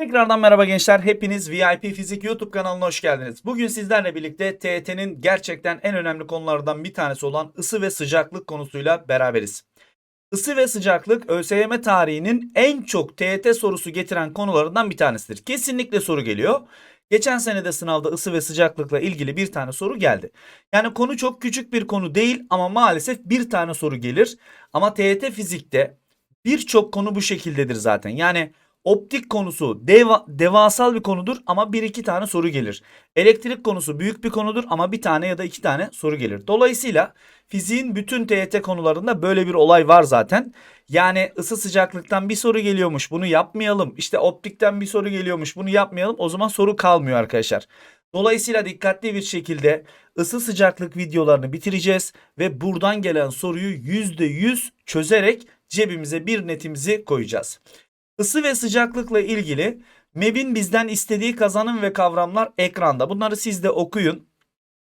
Tekrardan merhaba gençler. Hepiniz VIP Fizik YouTube kanalına hoş geldiniz. Bugün sizlerle birlikte TET'nin gerçekten en önemli konulardan bir tanesi olan ısı ve sıcaklık konusuyla beraberiz. Isı ve sıcaklık ÖSYM tarihinin en çok TET sorusu getiren konularından bir tanesidir. Kesinlikle soru geliyor. Geçen sene de sınavda ısı ve sıcaklıkla ilgili bir tane soru geldi. Yani konu çok küçük bir konu değil ama maalesef bir tane soru gelir. Ama TET fizikte birçok konu bu şekildedir zaten. Yani Optik konusu deva, devasal bir konudur ama bir iki tane soru gelir. Elektrik konusu büyük bir konudur ama bir tane ya da iki tane soru gelir. Dolayısıyla fiziğin bütün TYT konularında böyle bir olay var zaten. Yani ısı sıcaklıktan bir soru geliyormuş bunu yapmayalım. İşte optikten bir soru geliyormuş bunu yapmayalım. O zaman soru kalmıyor arkadaşlar. Dolayısıyla dikkatli bir şekilde ısı sıcaklık videolarını bitireceğiz ve buradan gelen soruyu %100 çözerek cebimize bir netimizi koyacağız. Isı ve sıcaklıkla ilgili MEB'in bizden istediği kazanım ve kavramlar ekranda. Bunları siz de okuyun.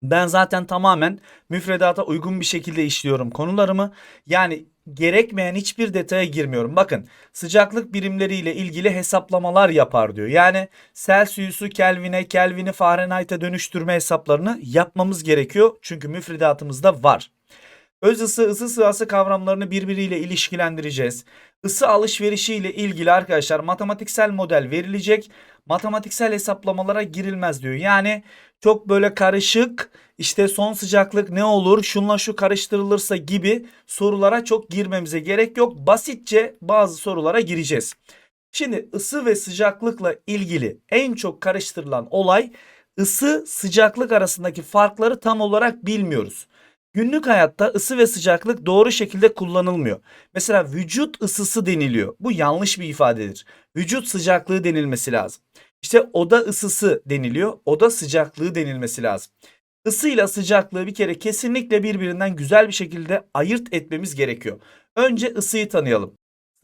Ben zaten tamamen müfredata uygun bir şekilde işliyorum konularımı. Yani gerekmeyen hiçbir detaya girmiyorum. Bakın sıcaklık birimleriyle ilgili hesaplamalar yapar diyor. Yani Celsius'u Kelvin'e, Kelvin'i Fahrenheit'e dönüştürme hesaplarını yapmamız gerekiyor. Çünkü müfredatımızda var. Öz ısı, ısı sırası kavramlarını birbiriyle ilişkilendireceğiz. Isı alışverişi ile ilgili arkadaşlar matematiksel model verilecek. Matematiksel hesaplamalara girilmez diyor. Yani çok böyle karışık işte son sıcaklık ne olur şunla şu karıştırılırsa gibi sorulara çok girmemize gerek yok. Basitçe bazı sorulara gireceğiz. Şimdi ısı ve sıcaklıkla ilgili en çok karıştırılan olay ısı sıcaklık arasındaki farkları tam olarak bilmiyoruz. Günlük hayatta ısı ve sıcaklık doğru şekilde kullanılmıyor. Mesela vücut ısısı deniliyor. Bu yanlış bir ifadedir. Vücut sıcaklığı denilmesi lazım. İşte oda ısısı deniliyor. Oda sıcaklığı denilmesi lazım. Isıyla sıcaklığı bir kere kesinlikle birbirinden güzel bir şekilde ayırt etmemiz gerekiyor. Önce ısıyı tanıyalım.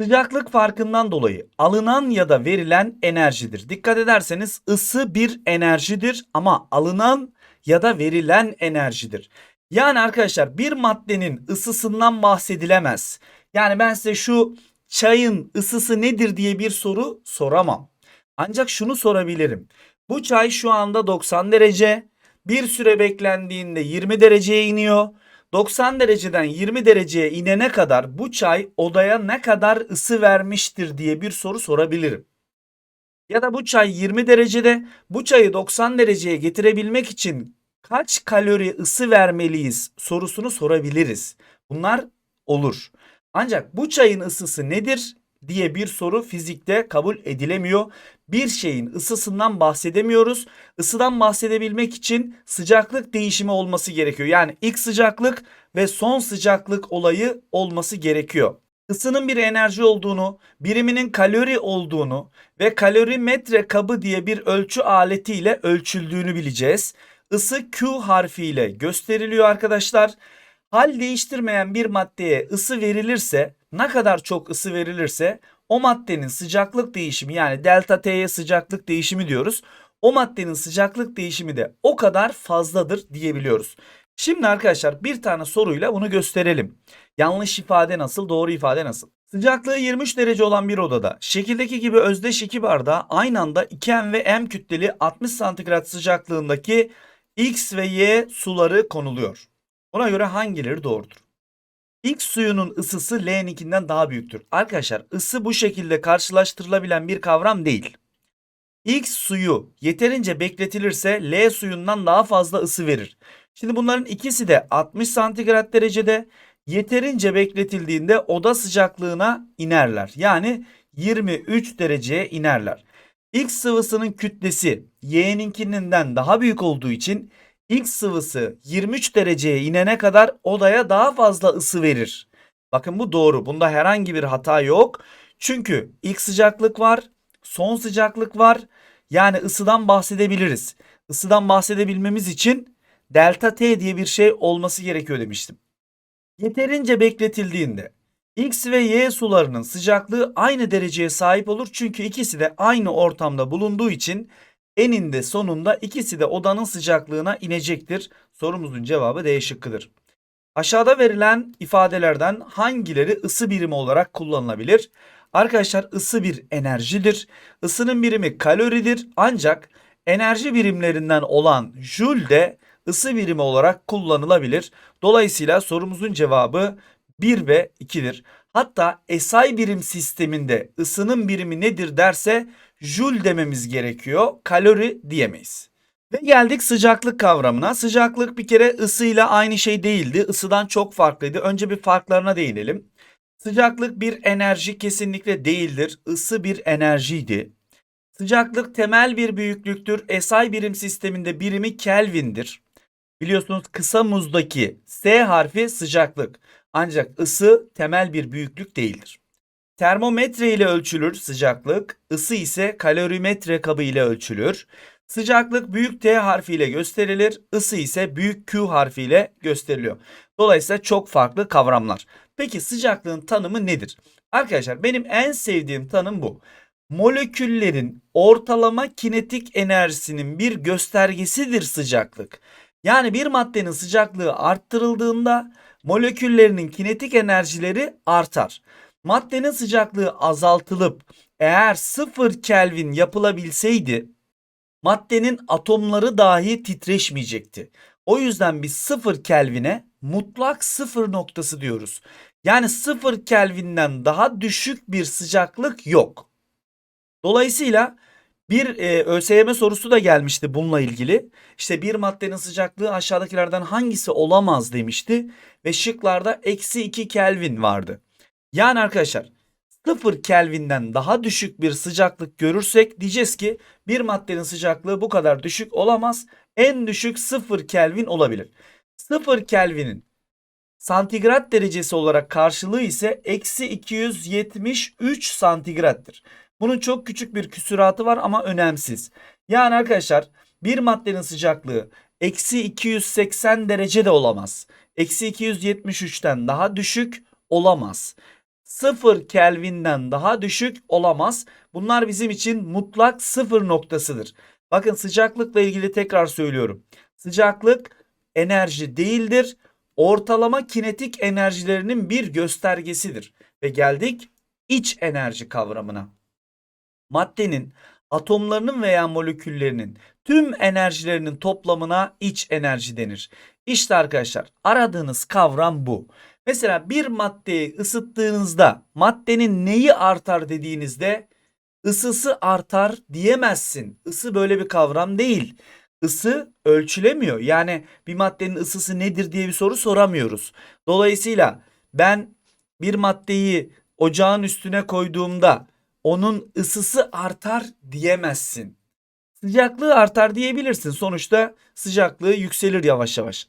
Sıcaklık farkından dolayı alınan ya da verilen enerjidir. Dikkat ederseniz ısı bir enerjidir ama alınan ya da verilen enerjidir. Yani arkadaşlar bir maddenin ısısından bahsedilemez. Yani ben size şu çayın ısısı nedir diye bir soru soramam. Ancak şunu sorabilirim. Bu çay şu anda 90 derece. Bir süre beklendiğinde 20 dereceye iniyor. 90 dereceden 20 dereceye inene kadar bu çay odaya ne kadar ısı vermiştir diye bir soru sorabilirim. Ya da bu çay 20 derecede bu çayı 90 dereceye getirebilmek için kaç kalori ısı vermeliyiz sorusunu sorabiliriz. Bunlar olur. Ancak bu çayın ısısı nedir diye bir soru fizikte kabul edilemiyor. Bir şeyin ısısından bahsedemiyoruz. Isıdan bahsedebilmek için sıcaklık değişimi olması gerekiyor. Yani ilk sıcaklık ve son sıcaklık olayı olması gerekiyor. Isının bir enerji olduğunu, biriminin kalori olduğunu ve kalorimetre kabı diye bir ölçü aletiyle ölçüldüğünü bileceğiz. Isı Q harfiyle gösteriliyor arkadaşlar. Hal değiştirmeyen bir maddeye ısı verilirse ne kadar çok ısı verilirse o maddenin sıcaklık değişimi yani delta T'ye sıcaklık değişimi diyoruz. O maddenin sıcaklık değişimi de o kadar fazladır diyebiliyoruz. Şimdi arkadaşlar bir tane soruyla bunu gösterelim. Yanlış ifade nasıl, doğru ifade nasıl? Sıcaklığı 23 derece olan bir odada şekildeki gibi özdeş iki bardağa aynı anda 2M ve M kütleli 60 santigrat sıcaklığındaki X ve Y suları konuluyor. Buna göre hangileri doğrudur? X suyunun ısısı L'ninkinden daha büyüktür. Arkadaşlar ısı bu şekilde karşılaştırılabilen bir kavram değil. X suyu yeterince bekletilirse L suyundan daha fazla ısı verir. Şimdi bunların ikisi de 60 santigrat derecede yeterince bekletildiğinde oda sıcaklığına inerler. Yani 23 dereceye inerler. X sıvısının kütlesi Y'ninkinden daha büyük olduğu için X sıvısı 23 dereceye inene kadar odaya daha fazla ısı verir. Bakın bu doğru. Bunda herhangi bir hata yok. Çünkü ilk sıcaklık var, son sıcaklık var. Yani ısıdan bahsedebiliriz. Isıdan bahsedebilmemiz için delta T diye bir şey olması gerekiyor demiştim. Yeterince bekletildiğinde X ve Y sularının sıcaklığı aynı dereceye sahip olur. Çünkü ikisi de aynı ortamda bulunduğu için eninde sonunda ikisi de odanın sıcaklığına inecektir. Sorumuzun cevabı D şıkkıdır. Aşağıda verilen ifadelerden hangileri ısı birimi olarak kullanılabilir? Arkadaşlar ısı bir enerjidir. Isının birimi kaloridir ancak enerji birimlerinden olan joule de ısı birimi olarak kullanılabilir. Dolayısıyla sorumuzun cevabı 1 ve 2'dir. Hatta SI birim sisteminde ısının birimi nedir derse joule dememiz gerekiyor. Kalori diyemeyiz. Ve geldik sıcaklık kavramına. Sıcaklık bir kere ısıyla aynı şey değildi. Isıdan çok farklıydı. Önce bir farklarına değinelim. Sıcaklık bir enerji kesinlikle değildir. Isı bir enerjiydi. Sıcaklık temel bir büyüklüktür. SI birim sisteminde birimi Kelvin'dir. Biliyorsunuz kısa muzdaki S harfi sıcaklık. Ancak ısı temel bir büyüklük değildir. Termometre ile ölçülür sıcaklık, ısı ise kalorimetre kabı ile ölçülür. Sıcaklık büyük T harfiyle gösterilir, ısı ise büyük Q harfiyle gösteriliyor. Dolayısıyla çok farklı kavramlar. Peki sıcaklığın tanımı nedir? Arkadaşlar benim en sevdiğim tanım bu. Moleküllerin ortalama kinetik enerjisinin bir göstergesidir sıcaklık. Yani bir maddenin sıcaklığı arttırıldığında moleküllerinin kinetik enerjileri artar. Maddenin sıcaklığı azaltılıp eğer 0 Kelvin yapılabilseydi maddenin atomları dahi titreşmeyecekti. O yüzden biz 0 Kelvin'e mutlak sıfır noktası diyoruz. Yani 0 Kelvin'den daha düşük bir sıcaklık yok. Dolayısıyla bir e, ÖSYM sorusu da gelmişti bununla ilgili. İşte bir maddenin sıcaklığı aşağıdakilerden hangisi olamaz demişti. Ve şıklarda eksi 2 Kelvin vardı. Yani arkadaşlar 0 Kelvin'den daha düşük bir sıcaklık görürsek diyeceğiz ki bir maddenin sıcaklığı bu kadar düşük olamaz. En düşük 0 Kelvin olabilir. 0 Kelvin'in santigrat derecesi olarak karşılığı ise eksi 273 santigrattır. Bunun çok küçük bir küsuratı var ama önemsiz. Yani arkadaşlar bir maddenin sıcaklığı eksi 280 derece de olamaz. Eksi 273'ten daha düşük olamaz. 0 Kelvin'den daha düşük olamaz. Bunlar bizim için mutlak sıfır noktasıdır. Bakın sıcaklıkla ilgili tekrar söylüyorum. Sıcaklık enerji değildir. Ortalama kinetik enerjilerinin bir göstergesidir. Ve geldik iç enerji kavramına. Maddenin atomlarının veya moleküllerinin tüm enerjilerinin toplamına iç enerji denir. İşte arkadaşlar aradığınız kavram bu. Mesela bir maddeyi ısıttığınızda maddenin neyi artar dediğinizde ısısı artar diyemezsin. Isı böyle bir kavram değil. Isı ölçülemiyor. Yani bir maddenin ısısı nedir diye bir soru soramıyoruz. Dolayısıyla ben bir maddeyi ocağın üstüne koyduğumda onun ısısı artar diyemezsin. Sıcaklığı artar diyebilirsin. Sonuçta sıcaklığı yükselir yavaş yavaş.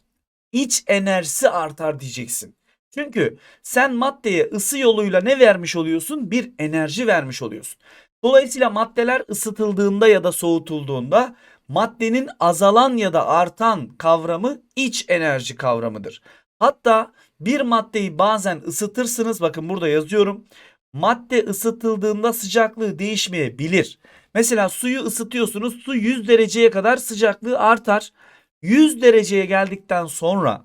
İç enerjisi artar diyeceksin. Çünkü sen maddeye ısı yoluyla ne vermiş oluyorsun? Bir enerji vermiş oluyorsun. Dolayısıyla maddeler ısıtıldığında ya da soğutulduğunda maddenin azalan ya da artan kavramı iç enerji kavramıdır. Hatta bir maddeyi bazen ısıtırsınız. Bakın burada yazıyorum. Madde ısıtıldığında sıcaklığı değişmeyebilir. Mesela suyu ısıtıyorsunuz. Su 100 dereceye kadar sıcaklığı artar. 100 dereceye geldikten sonra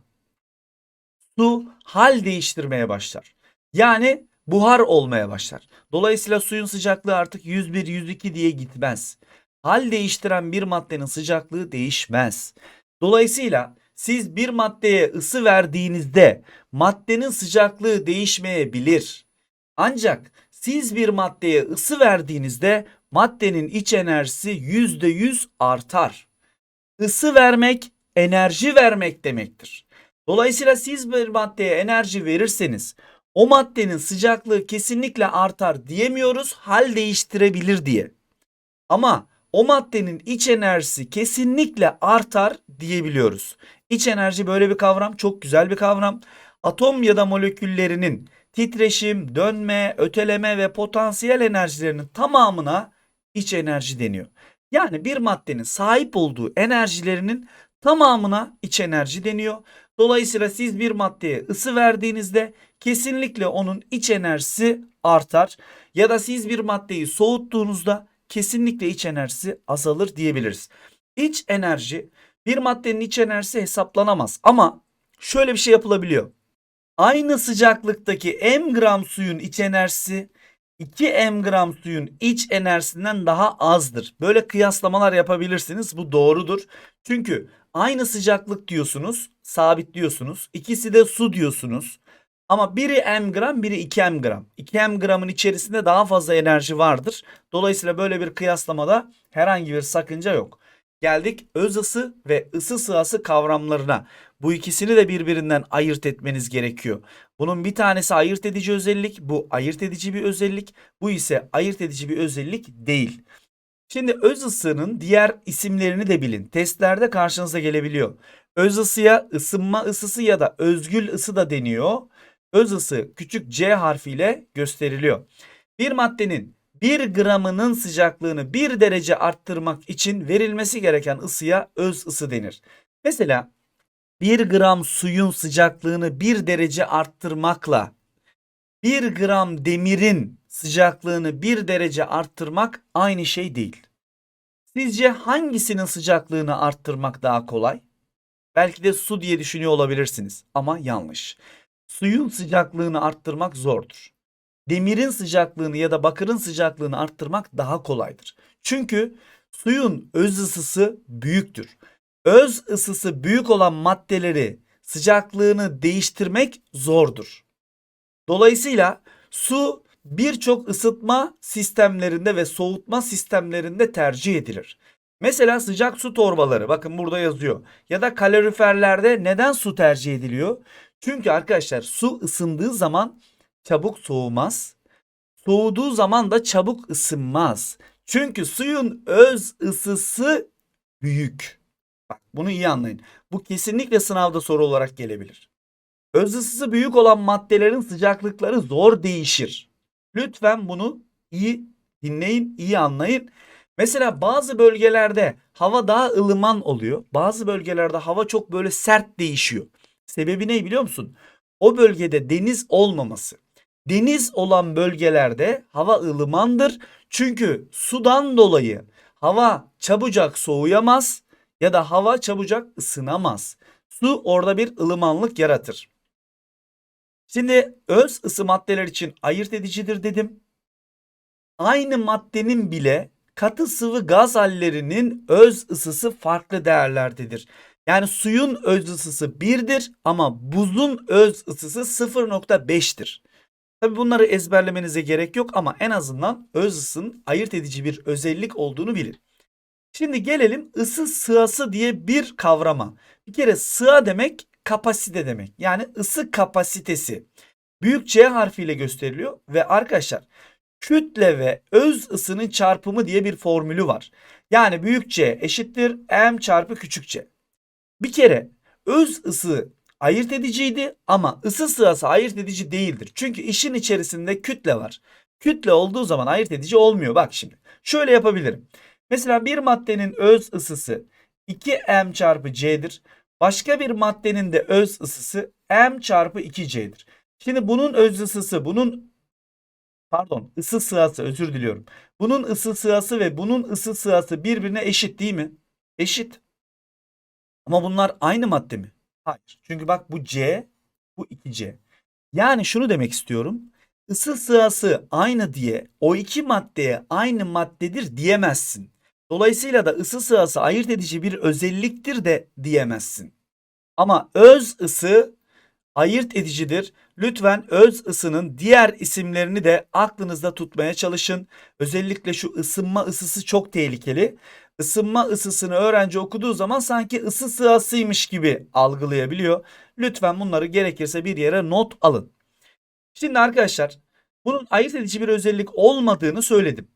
su hal değiştirmeye başlar. Yani buhar olmaya başlar. Dolayısıyla suyun sıcaklığı artık 101, 102 diye gitmez. Hal değiştiren bir maddenin sıcaklığı değişmez. Dolayısıyla siz bir maddeye ısı verdiğinizde maddenin sıcaklığı değişmeyebilir. Ancak siz bir maddeye ısı verdiğinizde maddenin iç enerjisi %100 artar. Isı vermek enerji vermek demektir. Dolayısıyla siz bir maddeye enerji verirseniz o maddenin sıcaklığı kesinlikle artar diyemiyoruz hal değiştirebilir diye. Ama o maddenin iç enerjisi kesinlikle artar diyebiliyoruz. İç enerji böyle bir kavram, çok güzel bir kavram. Atom ya da moleküllerinin titreşim, dönme, öteleme ve potansiyel enerjilerinin tamamına iç enerji deniyor. Yani bir maddenin sahip olduğu enerjilerinin tamamına iç enerji deniyor. Dolayısıyla siz bir maddeye ısı verdiğinizde kesinlikle onun iç enerjisi artar. Ya da siz bir maddeyi soğuttuğunuzda kesinlikle iç enerjisi azalır diyebiliriz. İç enerji bir maddenin iç enerjisi hesaplanamaz ama şöyle bir şey yapılabiliyor. Aynı sıcaklıktaki m gram suyun iç enerjisi 2 m gram suyun iç enerjisinden daha azdır. Böyle kıyaslamalar yapabilirsiniz. Bu doğrudur. Çünkü aynı sıcaklık diyorsunuz, sabitliyorsunuz. İkisi de su diyorsunuz. Ama biri m gram, biri 2 m gram. 2 m gramın içerisinde daha fazla enerji vardır. Dolayısıyla böyle bir kıyaslamada herhangi bir sakınca yok. Geldik öz ısı ve ısı sırası kavramlarına. Bu ikisini de birbirinden ayırt etmeniz gerekiyor. Bunun bir tanesi ayırt edici özellik, bu ayırt edici bir özellik, bu ise ayırt edici bir özellik değil. Şimdi öz ısının diğer isimlerini de bilin. Testlerde karşınıza gelebiliyor. Öz ısıya ısınma ısısı ya da özgül ısı da deniyor. Öz ısı küçük c harfiyle gösteriliyor. Bir maddenin 1 gramının sıcaklığını 1 derece arttırmak için verilmesi gereken ısıya öz ısı denir. Mesela 1 gram suyun sıcaklığını 1 derece arttırmakla 1 gram demirin sıcaklığını 1 derece arttırmak aynı şey değil. Sizce hangisinin sıcaklığını arttırmak daha kolay? Belki de su diye düşünüyor olabilirsiniz ama yanlış. Suyun sıcaklığını arttırmak zordur. Demirin sıcaklığını ya da bakırın sıcaklığını arttırmak daha kolaydır. Çünkü suyun öz ısısı büyüktür. Öz ısısı büyük olan maddeleri sıcaklığını değiştirmek zordur. Dolayısıyla su birçok ısıtma sistemlerinde ve soğutma sistemlerinde tercih edilir. Mesela sıcak su torbaları bakın burada yazıyor. Ya da kaloriferlerde neden su tercih ediliyor? Çünkü arkadaşlar su ısındığı zaman çabuk soğumaz. Soğuduğu zaman da çabuk ısınmaz. Çünkü suyun öz ısısı büyük. Bak bunu iyi anlayın. Bu kesinlikle sınavda soru olarak gelebilir. Öz ısısı büyük olan maddelerin sıcaklıkları zor değişir. Lütfen bunu iyi dinleyin, iyi anlayın. Mesela bazı bölgelerde hava daha ılıman oluyor. Bazı bölgelerde hava çok böyle sert değişiyor. Sebebi ne biliyor musun? O bölgede deniz olmaması. Deniz olan bölgelerde hava ılımandır. Çünkü sudan dolayı hava çabucak soğuyamaz ya da hava çabucak ısınamaz. Su orada bir ılımanlık yaratır. Şimdi öz ısı maddeler için ayırt edicidir dedim. Aynı maddenin bile katı sıvı gaz hallerinin öz ısısı farklı değerlerdedir. Yani suyun öz ısısı 1'dir ama buzun öz ısısı 0.5'tir. Tabi bunları ezberlemenize gerek yok ama en azından öz ısının ayırt edici bir özellik olduğunu bilin. Şimdi gelelim ısı sığası diye bir kavrama. Bir kere sığa demek kapasite demek. Yani ısı kapasitesi. Büyük C harfiyle gösteriliyor ve arkadaşlar kütle ve öz ısının çarpımı diye bir formülü var. Yani büyük C eşittir M çarpı küçük C. Bir kere öz ısı ayırt ediciydi ama ısı sırası ayırt edici değildir. Çünkü işin içerisinde kütle var. Kütle olduğu zaman ayırt edici olmuyor. Bak şimdi şöyle yapabilirim. Mesela bir maddenin öz ısısı 2m çarpı c'dir. Başka bir maddenin de öz ısısı m çarpı 2c'dir. Şimdi bunun öz ısısı, bunun pardon ısı sırası özür diliyorum. Bunun ısı sırası ve bunun ısı sırası birbirine eşit değil mi? Eşit. Ama bunlar aynı madde mi? Hayır. Çünkü bak bu C, bu 2C. Yani şunu demek istiyorum. Isı sırası aynı diye o iki maddeye aynı maddedir diyemezsin. Dolayısıyla da ısı sırası ayırt edici bir özelliktir de diyemezsin. Ama öz ısı ayırt edicidir. Lütfen öz ısının diğer isimlerini de aklınızda tutmaya çalışın. Özellikle şu ısınma ısısı çok tehlikeli. Isınma ısısını öğrenci okuduğu zaman sanki ısı sırasıymış gibi algılayabiliyor. Lütfen bunları gerekirse bir yere not alın. Şimdi arkadaşlar bunun ayırt edici bir özellik olmadığını söyledim.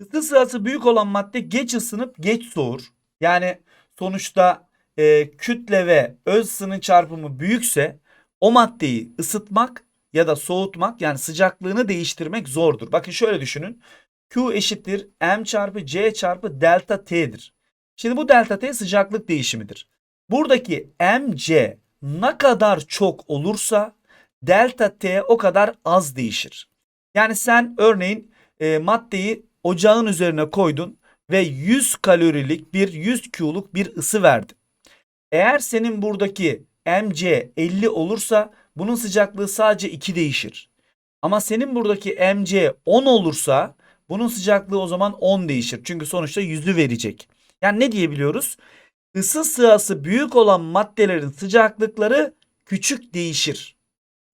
Isı sırası büyük olan madde geç ısınıp geç soğur. Yani sonuçta e, kütle ve öz ısının çarpımı büyükse o maddeyi ısıtmak ya da soğutmak yani sıcaklığını değiştirmek zordur. Bakın şöyle düşünün. Q eşittir M çarpı C çarpı delta T'dir. Şimdi bu delta T sıcaklık değişimidir. Buradaki MC ne kadar çok olursa delta T o kadar az değişir. Yani sen örneğin e, maddeyi ocağın üzerine koydun ve 100 kalorilik bir 100 Q'luk bir ısı verdi. Eğer senin buradaki MC 50 olursa bunun sıcaklığı sadece 2 değişir. Ama senin buradaki MC 10 olursa bunun sıcaklığı o zaman 10 değişir. Çünkü sonuçta yüzü verecek. Yani ne diyebiliyoruz? Isı sığası büyük olan maddelerin sıcaklıkları küçük değişir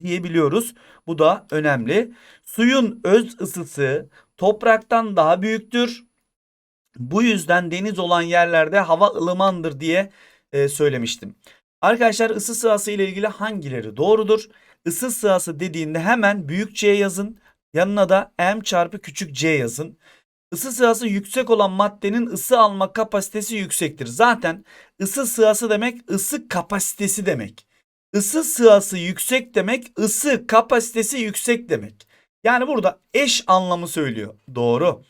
diyebiliyoruz. Bu da önemli. Suyun öz ısısı topraktan daha büyüktür. Bu yüzden deniz olan yerlerde hava ılımandır diye e, söylemiştim. Arkadaşlar ısı sığası ile ilgili hangileri doğrudur? Isı sığası dediğinde hemen büyük C yazın. Yanına da M çarpı küçük C yazın. Isı sığası yüksek olan maddenin ısı alma kapasitesi yüksektir. Zaten ısı sığası demek ısı kapasitesi demek. Isı sığası yüksek demek ısı kapasitesi yüksek demek. Yani burada eş anlamı söylüyor. Doğru.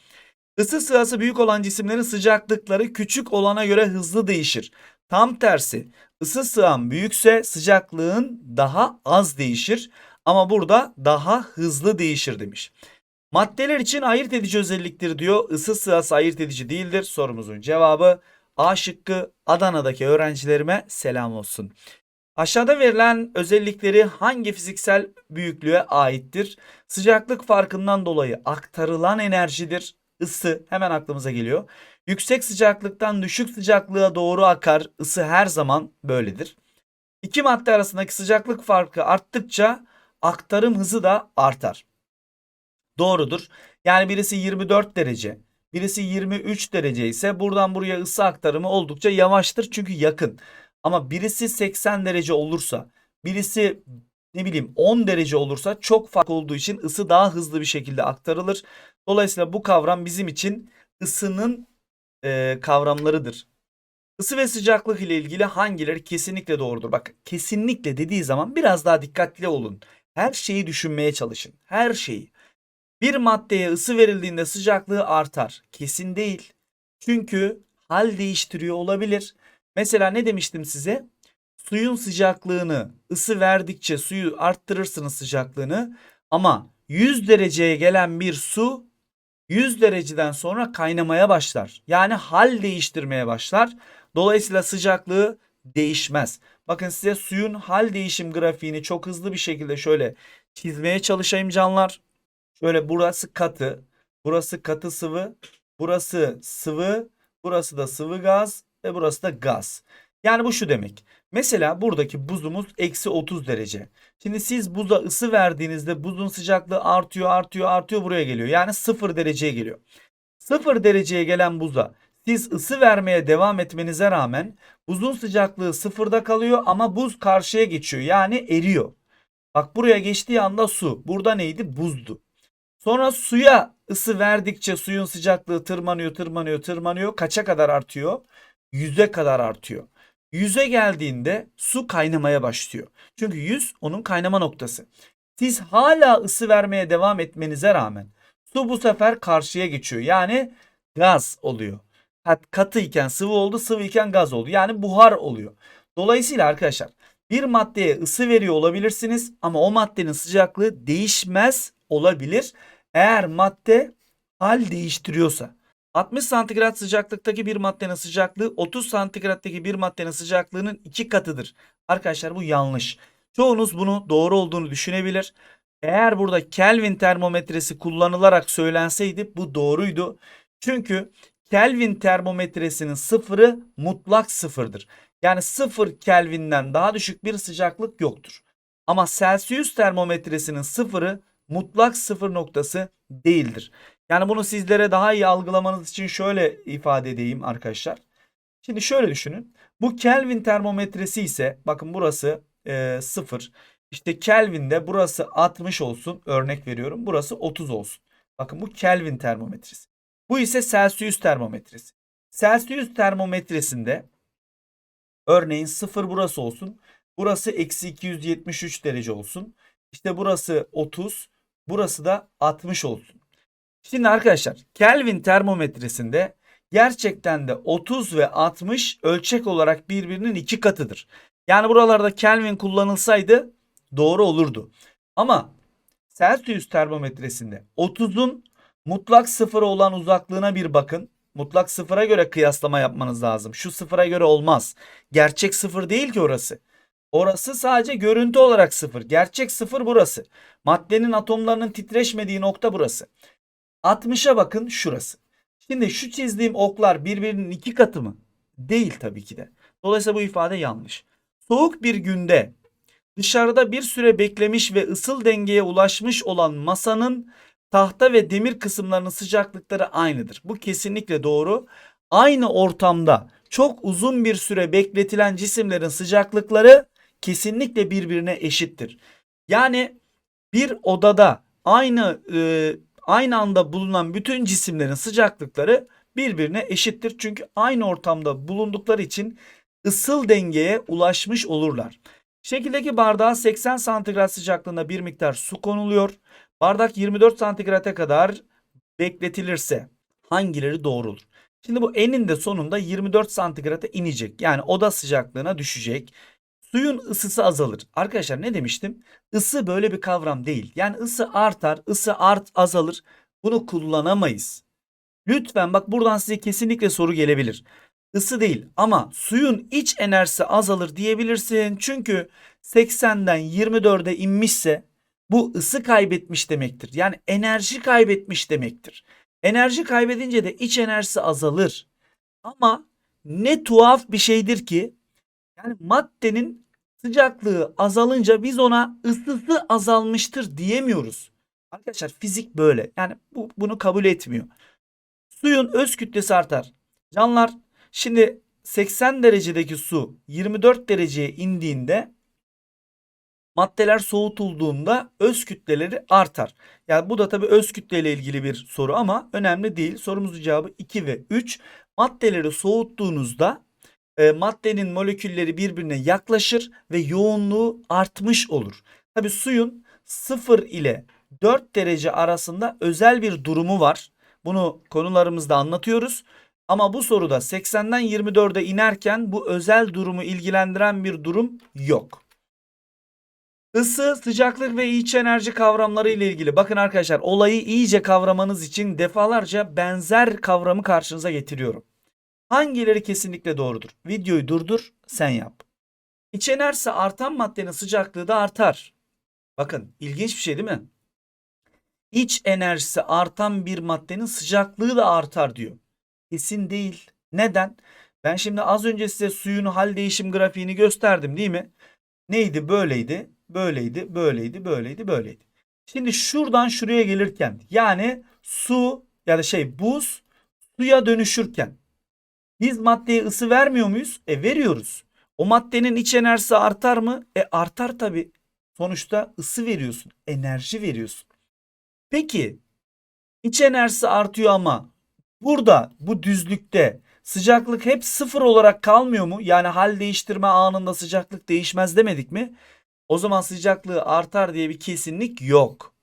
Isı sığası büyük olan cisimlerin sıcaklıkları küçük olana göre hızlı değişir. Tam tersi ısı sığan büyükse sıcaklığın daha az değişir ama burada daha hızlı değişir demiş. Maddeler için ayırt edici özelliktir diyor. Isı sığası ayırt edici değildir. Sorumuzun cevabı A şıkkı Adana'daki öğrencilerime selam olsun. Aşağıda verilen özellikleri hangi fiziksel büyüklüğe aittir? Sıcaklık farkından dolayı aktarılan enerjidir. Isı hemen aklımıza geliyor. Yüksek sıcaklıktan düşük sıcaklığa doğru akar. Isı her zaman böyledir. İki madde arasındaki sıcaklık farkı arttıkça aktarım hızı da artar. Doğrudur. Yani birisi 24 derece, birisi 23 derece ise buradan buraya ısı aktarımı oldukça yavaştır çünkü yakın. Ama birisi 80 derece olursa, birisi ne bileyim 10 derece olursa çok fark olduğu için ısı daha hızlı bir şekilde aktarılır. Dolayısıyla bu kavram bizim için ısının e, kavramlarıdır. Isı ve sıcaklık ile ilgili hangileri kesinlikle doğrudur? Bak kesinlikle dediği zaman biraz daha dikkatli olun. Her şeyi düşünmeye çalışın. Her şeyi. Bir maddeye ısı verildiğinde sıcaklığı artar. Kesin değil. Çünkü hal değiştiriyor olabilir. Mesela ne demiştim size? Suyun sıcaklığını ısı verdikçe suyu arttırırsınız sıcaklığını ama 100 dereceye gelen bir su 100 dereceden sonra kaynamaya başlar. Yani hal değiştirmeye başlar. Dolayısıyla sıcaklığı değişmez. Bakın size suyun hal değişim grafiğini çok hızlı bir şekilde şöyle çizmeye çalışayım canlar. Şöyle burası katı, burası katı sıvı, burası sıvı, burası da sıvı gaz ve burası da gaz. Yani bu şu demek. Mesela buradaki buzumuz eksi 30 derece. Şimdi siz buza ısı verdiğinizde buzun sıcaklığı artıyor artıyor artıyor buraya geliyor. Yani 0 dereceye geliyor. 0 dereceye gelen buza siz ısı vermeye devam etmenize rağmen buzun sıcaklığı sıfırda kalıyor ama buz karşıya geçiyor. Yani eriyor. Bak buraya geçtiği anda su. Burada neydi? Buzdu. Sonra suya ısı verdikçe suyun sıcaklığı tırmanıyor, tırmanıyor, tırmanıyor. Kaça kadar artıyor? Yüze kadar artıyor. Yüze geldiğinde su kaynamaya başlıyor. Çünkü yüz onun kaynama noktası. Siz hala ısı vermeye devam etmenize rağmen su bu sefer karşıya geçiyor. Yani gaz oluyor. Katı iken sıvı oldu, sıvı iken gaz oldu. Yani buhar oluyor. Dolayısıyla arkadaşlar bir maddeye ısı veriyor olabilirsiniz ama o maddenin sıcaklığı değişmez olabilir. Eğer madde hal değiştiriyorsa. 60 santigrat sıcaklıktaki bir maddenin sıcaklığı 30 santigrattaki bir maddenin sıcaklığının iki katıdır. Arkadaşlar bu yanlış. Çoğunuz bunu doğru olduğunu düşünebilir. Eğer burada Kelvin termometresi kullanılarak söylenseydi bu doğruydu. Çünkü Kelvin termometresinin sıfırı mutlak sıfırdır. Yani sıfır Kelvin'den daha düşük bir sıcaklık yoktur. Ama Celsius termometresinin sıfırı mutlak sıfır noktası değildir. Yani bunu sizlere daha iyi algılamanız için şöyle ifade edeyim arkadaşlar. Şimdi şöyle düşünün. Bu Kelvin termometresi ise bakın burası e, 0. İşte Kelvin'de burası 60 olsun. Örnek veriyorum. Burası 30 olsun. Bakın bu Kelvin termometresi. Bu ise Celsius termometresi. Celsius termometresinde örneğin 0 burası olsun. Burası eksi 273 derece olsun. İşte burası 30. Burası da 60 olsun. Şimdi arkadaşlar Kelvin termometresinde gerçekten de 30 ve 60 ölçek olarak birbirinin iki katıdır. Yani buralarda Kelvin kullanılsaydı doğru olurdu. Ama Celsius termometresinde 30'un mutlak sıfıra olan uzaklığına bir bakın. Mutlak sıfıra göre kıyaslama yapmanız lazım. Şu sıfıra göre olmaz. Gerçek sıfır değil ki orası. Orası sadece görüntü olarak sıfır. Gerçek sıfır burası. Maddenin atomlarının titreşmediği nokta burası. 60'a bakın şurası. Şimdi şu çizdiğim oklar birbirinin iki katı mı? Değil tabii ki de. Dolayısıyla bu ifade yanlış. Soğuk bir günde dışarıda bir süre beklemiş ve ısıl dengeye ulaşmış olan masanın tahta ve demir kısımlarının sıcaklıkları aynıdır. Bu kesinlikle doğru. Aynı ortamda çok uzun bir süre bekletilen cisimlerin sıcaklıkları kesinlikle birbirine eşittir. Yani bir odada aynı e, aynı anda bulunan bütün cisimlerin sıcaklıkları birbirine eşittir. Çünkü aynı ortamda bulundukları için ısıl dengeye ulaşmış olurlar. Şekildeki bardağa 80 santigrat sıcaklığında bir miktar su konuluyor. Bardak 24 santigrata kadar bekletilirse hangileri doğru? Şimdi bu eninde sonunda 24 santigrata inecek. Yani oda sıcaklığına düşecek. Suyun ısısı azalır. Arkadaşlar ne demiştim? Isı böyle bir kavram değil. Yani ısı artar, ısı art azalır. Bunu kullanamayız. Lütfen bak buradan size kesinlikle soru gelebilir. Isı değil ama suyun iç enerjisi azalır diyebilirsin. Çünkü 80'den 24'e inmişse bu ısı kaybetmiş demektir. Yani enerji kaybetmiş demektir. Enerji kaybedince de iç enerjisi azalır. Ama ne tuhaf bir şeydir ki yani maddenin sıcaklığı azalınca biz ona ısısı azalmıştır diyemiyoruz. Arkadaşlar fizik böyle. Yani bu bunu kabul etmiyor. Suyun öz kütlesi artar. Canlar şimdi 80 derecedeki su 24 dereceye indiğinde maddeler soğutulduğunda öz kütleleri artar. Yani bu da tabii öz kütleyle ilgili bir soru ama önemli değil. Sorumuzun cevabı 2 ve 3. Maddeleri soğuttuğunuzda e, maddenin molekülleri birbirine yaklaşır ve yoğunluğu artmış olur. Tabii suyun 0 ile 4 derece arasında özel bir durumu var. Bunu konularımızda anlatıyoruz. Ama bu soruda 80'den 24'e inerken bu özel durumu ilgilendiren bir durum yok. Isı, sıcaklık ve iç enerji kavramları ile ilgili. Bakın arkadaşlar olayı iyice kavramanız için defalarca benzer kavramı karşınıza getiriyorum. Hangileri kesinlikle doğrudur? Videoyu durdur, sen yap. İç enerjisi artan maddenin sıcaklığı da artar. Bakın ilginç bir şey değil mi? İç enerjisi artan bir maddenin sıcaklığı da artar diyor. Kesin değil. Neden? Ben şimdi az önce size suyun hal değişim grafiğini gösterdim değil mi? Neydi? Böyleydi, böyleydi, böyleydi, böyleydi, böyleydi. Şimdi şuradan şuraya gelirken yani su ya da şey buz suya dönüşürken biz maddeye ısı vermiyor muyuz? E veriyoruz. O maddenin iç enerjisi artar mı? E artar tabi. Sonuçta ısı veriyorsun, enerji veriyorsun. Peki iç enerjisi artıyor ama burada bu düzlükte sıcaklık hep sıfır olarak kalmıyor mu? Yani hal değiştirme anında sıcaklık değişmez demedik mi? O zaman sıcaklığı artar diye bir kesinlik yok.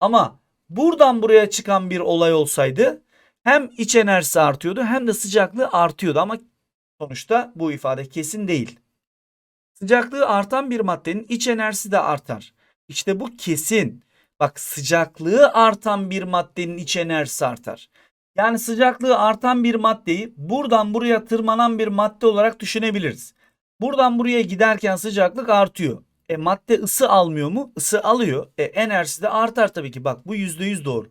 Ama buradan buraya çıkan bir olay olsaydı hem iç enerjisi artıyordu hem de sıcaklığı artıyordu ama sonuçta bu ifade kesin değil. Sıcaklığı artan bir maddenin iç enerjisi de artar. İşte bu kesin. Bak sıcaklığı artan bir maddenin iç enerjisi artar. Yani sıcaklığı artan bir maddeyi buradan buraya tırmanan bir madde olarak düşünebiliriz. Buradan buraya giderken sıcaklık artıyor. E madde ısı almıyor mu? Isı alıyor. E enerjisi de artar tabii ki. Bak bu %100 doğru.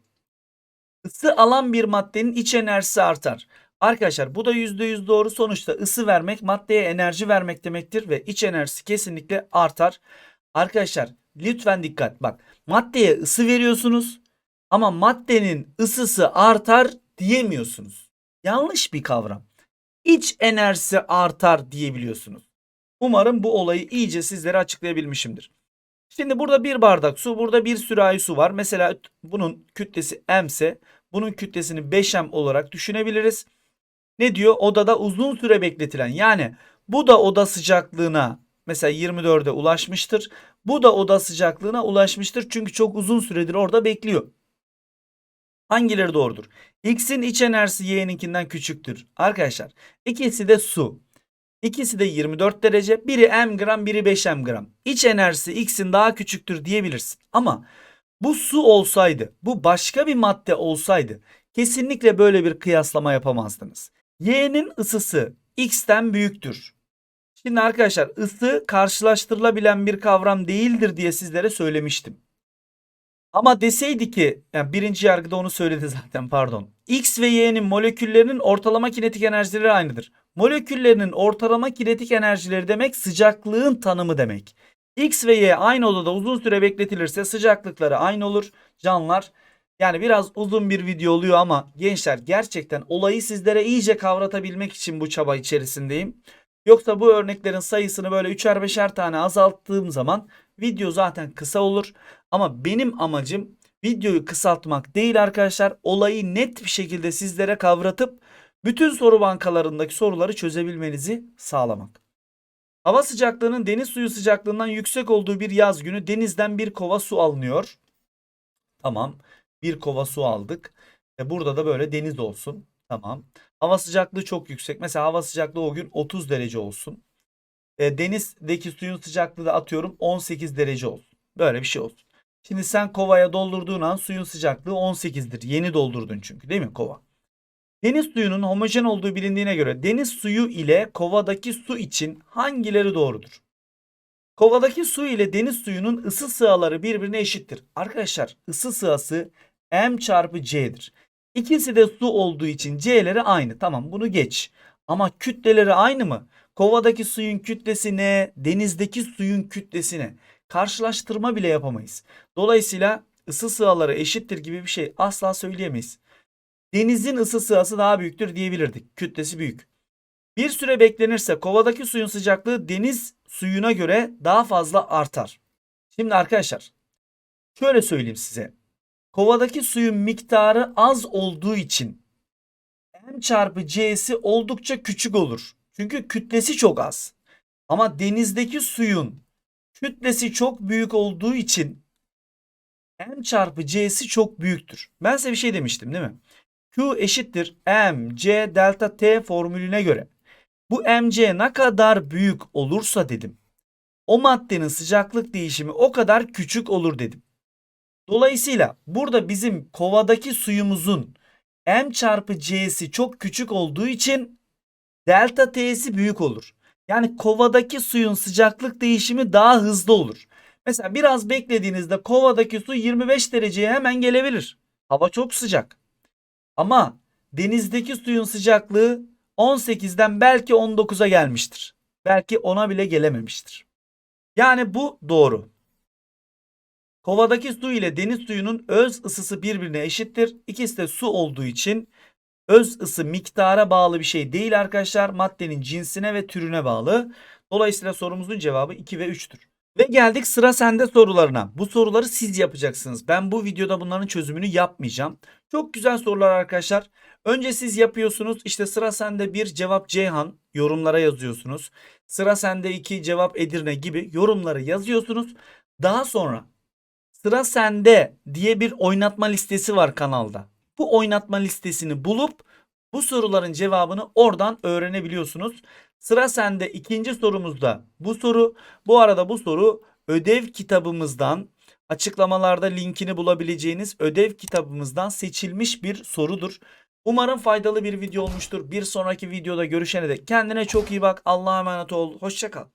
Isı alan bir maddenin iç enerjisi artar. Arkadaşlar bu da %100 doğru. Sonuçta ısı vermek maddeye enerji vermek demektir ve iç enerjisi kesinlikle artar. Arkadaşlar lütfen dikkat. Bak maddeye ısı veriyorsunuz ama maddenin ısısı artar diyemiyorsunuz. Yanlış bir kavram. İç enerjisi artar diyebiliyorsunuz. Umarım bu olayı iyice sizlere açıklayabilmişimdir. Şimdi burada bir bardak su, burada bir sürahi su var. Mesela bunun kütlesi m ise bunun kütlesini 5m olarak düşünebiliriz. Ne diyor? Odada uzun süre bekletilen. Yani bu da oda sıcaklığına mesela 24'e ulaşmıştır. Bu da oda sıcaklığına ulaşmıştır. Çünkü çok uzun süredir orada bekliyor. Hangileri doğrudur? X'in iç enerjisi Y'ninkinden küçüktür. Arkadaşlar ikisi de su. İkisi de 24 derece. Biri m gram biri 5 m gram. İç enerjisi X'in daha küçüktür diyebilirsin. Ama bu su olsaydı bu başka bir madde olsaydı kesinlikle böyle bir kıyaslama yapamazdınız. Y'nin ısısı X'ten büyüktür. Şimdi arkadaşlar ısı karşılaştırılabilen bir kavram değildir diye sizlere söylemiştim. Ama deseydi ki yani birinci yargıda onu söyledi zaten pardon. X ve Y'nin moleküllerinin ortalama kinetik enerjileri aynıdır. Moleküllerinin ortalama kinetik enerjileri demek sıcaklığın tanımı demek. X ve Y aynı odada uzun süre bekletilirse sıcaklıkları aynı olur canlar. Yani biraz uzun bir video oluyor ama gençler gerçekten olayı sizlere iyice kavratabilmek için bu çaba içerisindeyim. Yoksa bu örneklerin sayısını böyle üçer beşer tane azalttığım zaman video zaten kısa olur. Ama benim amacım videoyu kısaltmak değil arkadaşlar. Olayı net bir şekilde sizlere kavratıp bütün soru bankalarındaki soruları çözebilmenizi sağlamak. Hava sıcaklığının deniz suyu sıcaklığından yüksek olduğu bir yaz günü denizden bir kova su alınıyor. Tamam. Bir kova su aldık. E burada da böyle deniz olsun. Tamam. Hava sıcaklığı çok yüksek. Mesela hava sıcaklığı o gün 30 derece olsun. E, denizdeki suyun sıcaklığı da atıyorum 18 derece olsun. Böyle bir şey olsun. Şimdi sen kovaya doldurduğun an suyun sıcaklığı 18'dir. Yeni doldurdun çünkü değil mi kova? Deniz suyunun homojen olduğu bilindiğine göre deniz suyu ile kovadaki su için hangileri doğrudur? Kovadaki su ile deniz suyunun ısı sığaları birbirine eşittir. Arkadaşlar ısı sığası m çarpı c'dir. İkisi de su olduğu için c'leri aynı. Tamam bunu geç. Ama kütleleri aynı mı? Kovadaki suyun kütlesi ne? Denizdeki suyun kütlesi ne? Karşılaştırma bile yapamayız. Dolayısıyla ısı sığaları eşittir gibi bir şey asla söyleyemeyiz. Denizin ısı sığası daha büyüktür diyebilirdik. Kütlesi büyük. Bir süre beklenirse kovadaki suyun sıcaklığı deniz suyuna göre daha fazla artar. Şimdi arkadaşlar şöyle söyleyeyim size. Kovadaki suyun miktarı az olduğu için m çarpı c'si oldukça küçük olur. Çünkü kütlesi çok az. Ama denizdeki suyun kütlesi çok büyük olduğu için m çarpı c'si çok büyüktür. Ben size bir şey demiştim değil mi? Q eşittir m c delta t formülüne göre. Bu mc ne kadar büyük olursa dedim. O maddenin sıcaklık değişimi o kadar küçük olur dedim. Dolayısıyla burada bizim kovadaki suyumuzun m çarpı c'si çok küçük olduğu için delta t'si büyük olur. Yani kovadaki suyun sıcaklık değişimi daha hızlı olur. Mesela biraz beklediğinizde kovadaki su 25 dereceye hemen gelebilir. Hava çok sıcak. Ama denizdeki suyun sıcaklığı 18'den belki 19'a gelmiştir. Belki 10'a bile gelememiştir. Yani bu doğru. Kovadaki su ile deniz suyunun öz ısısı birbirine eşittir. İkisi de su olduğu için öz ısı miktara bağlı bir şey değil arkadaşlar. Maddenin cinsine ve türüne bağlı. Dolayısıyla sorumuzun cevabı 2 ve 3'tür. Ve geldik sıra sende sorularına. Bu soruları siz yapacaksınız. Ben bu videoda bunların çözümünü yapmayacağım. Çok güzel sorular arkadaşlar. Önce siz yapıyorsunuz. İşte sıra sende bir cevap Ceyhan yorumlara yazıyorsunuz. Sıra sende iki cevap Edirne gibi yorumları yazıyorsunuz. Daha sonra sıra sende diye bir oynatma listesi var kanalda. Bu oynatma listesini bulup bu soruların cevabını oradan öğrenebiliyorsunuz. Sıra sende ikinci sorumuzda bu soru. Bu arada bu soru ödev kitabımızdan açıklamalarda linkini bulabileceğiniz ödev kitabımızdan seçilmiş bir sorudur. Umarım faydalı bir video olmuştur. Bir sonraki videoda görüşene dek kendine çok iyi bak. Allah'a emanet ol. Hoşçakal.